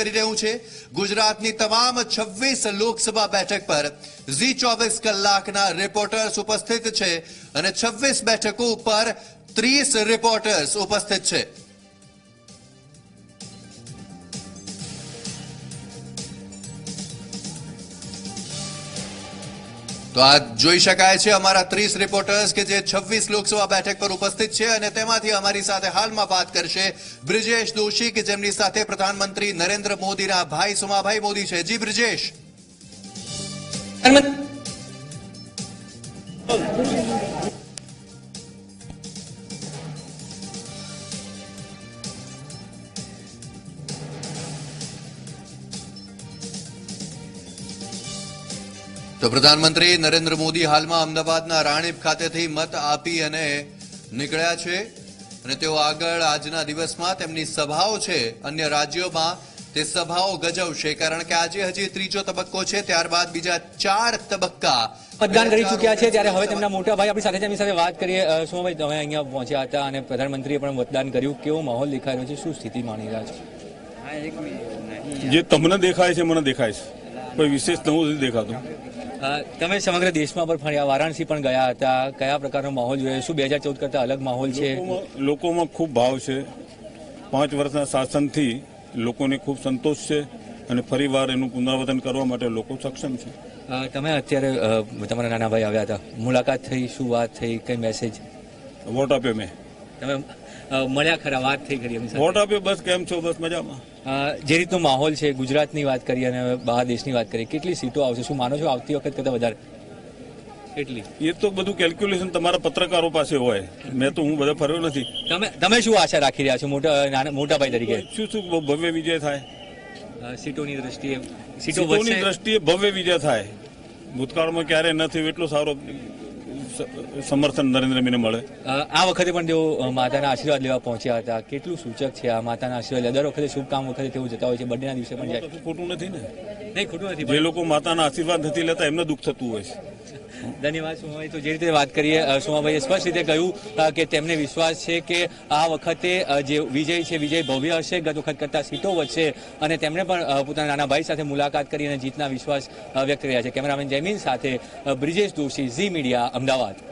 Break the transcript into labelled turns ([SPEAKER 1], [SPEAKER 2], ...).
[SPEAKER 1] કરી રહ્યું છે. ગુજરાતની તમામ છવ્વીસ લોકસભા બેઠક પર ઝી ચોવીસ કલાકના રિપોર્ટર્સ ઉપસ્થિત છે અને છવ્વીસ બેઠકો ઉપર ત્રીસ રિપોર્ટર્સ ઉપસ્થિત છે. તો આ જોઈ શકાય છે અમારા ત્રીસ રિપોર્ટર્સ કે જે છવ્વીસ લોકસભા બેઠક પર ઉપસ્થિત છે અને તેમાંથી અમારી સાથે હાલમાં વાત કરશે બ્રિજેશ દોશી કે જેમની સાથે પ્રધાનમંત્રી નરેન્દ્ર મોદીના ભાઈ સુમાભાઈ મોદી છે. જી બ્રિજેશ. તો પ્રધાનમંત્રી નરેન્દ્ર મોદી હાલમાં અમદાવાદના રાણીપ ખાતેથી મત આપી અને નીકળ્યા છે. અને તેઓ આગળ આજના દિવસમાં તેમની સભાઓ છે. અન્ય રાજ્યોમાં તે સભાઓ ગજવશે. કારણ કે આજે હજી ત્રીજો તબક્કો છે. ત્યારબાદ બીજા ચાર તબક્કા
[SPEAKER 2] મતદાન કરી ચૂક્યા છે. ત્યારે હવે તેમના મોટા ભાઈ આપણી સાથે તેમની સાથે વાત કરીએ. સોમભાઈ તમે અહીંયા પહોંચ્યા હતા અને પ્રધાનમંત્રીએ પણ મતદાન કર્યું? કેવો માહોલ દેખાઈ રહ્યો છે? શું સ્થિતિ માની રહ્યા છે?
[SPEAKER 3] જે તમને દેખાય છે મને દેખાય છે. કોઈ વિશેષ નવું નથી દેખાતું.
[SPEAKER 2] તમે સમગ્ર દેશમાં પણ ફર્યા વારાણસી પણ ગયા હતા. કયા પ્રકારનો માહોલ જોયો? શું બે હજાર ચૌદ કરતા અલગ માહોલ છે?
[SPEAKER 3] લોકોમાં- ખૂબ ભાવ છે. પાંચ વર્ષના શાસનથી લોકોને ખૂબ સંતોષ છે અને ફરીવાર એનું પુનરાવર્તન કરવા માટે લોકો સક્ષમ છે.
[SPEAKER 2] તમે અત્યારે તમારા નાના ભાઈ આવ્યા હતા. મુલાકાત થઈ શું વાત થઈ કઈ મેસેજ
[SPEAKER 3] વોટ આપ્યો મેં?
[SPEAKER 2] તમે મળ્યા ખરા વાત થઈ કરી
[SPEAKER 3] વોટ આપ્યો? બસ કેમ છો? બસ મજામાં.
[SPEAKER 2] જે રીતનો માહોલ છે ગુજરાતની વાત કરીએ અને બહાર દેશની વાત કરીએ કેટલી સીટો આવશે? શું માનો છો? આવતી વખત કરતાં વધારે? કેટલી?
[SPEAKER 3] એ તો બધું કેલ્ક્યુલેશન તમારા પત્રકારો પાસે હોય. મેં તો હું બધા ફર્યો નથી.
[SPEAKER 2] તમે તમે શું આશા રાખી રહ્યા છો મોટા નાના મોટા ભાઈ તરીકે?
[SPEAKER 3] શું શું ભવ્ય વિજય થાય.
[SPEAKER 2] સીટોની દ્રષ્ટિએ સીટો
[SPEAKER 3] સીટોની દ્રષ્ટિએ ભવ્ય વિજય થાય. ભૂતકાળમાં ક્યારે નથી એટલો સારો સ- નરેન્દ્ર નરેન્દ્રમીને મળે?
[SPEAKER 2] આ વખતે પણ તેઓ માતાના આશીર્વાદ લેવા પહોંચ્યા હતા. કેટલું સૂચક છે આ માતાના આશીર્વાદ લેવા? દર વખતે શુભ કામ વખતે તેઓ જતા હોય છે. બર્થડેના દિવસે પણ જાય.
[SPEAKER 3] ખોટું નથી ને?
[SPEAKER 2] નહીં ખોટું નથી
[SPEAKER 3] જે લોકો માતાના આશીર્વાદ નથી લેતા એમને દુઃખ થતું હોય છે.
[SPEAKER 2] ધન્યવાદ સોમાભાઈ. તો જે રીતે વાત કરીએ સોમાભાઈએ સ્પષ્ટ રીતે કહ્યું કે તેમને વિશ્વાસ છે કે આ વખતે જે વિજય છે, વિજય ભવ્ય હશે, ગત વખત કરતાં સીટો વધશે. અને તેમણે પણ પોતાના નાના ભાઈ સાથે મુલાકાત કરી અને જીતના વિશ્વાસ વ્યક્ત કર્યા છે. કેમેરામેન જયમીન સાથે બ્રિજેશ દોશી, ઝી મીડિયા, અમદાવાદ.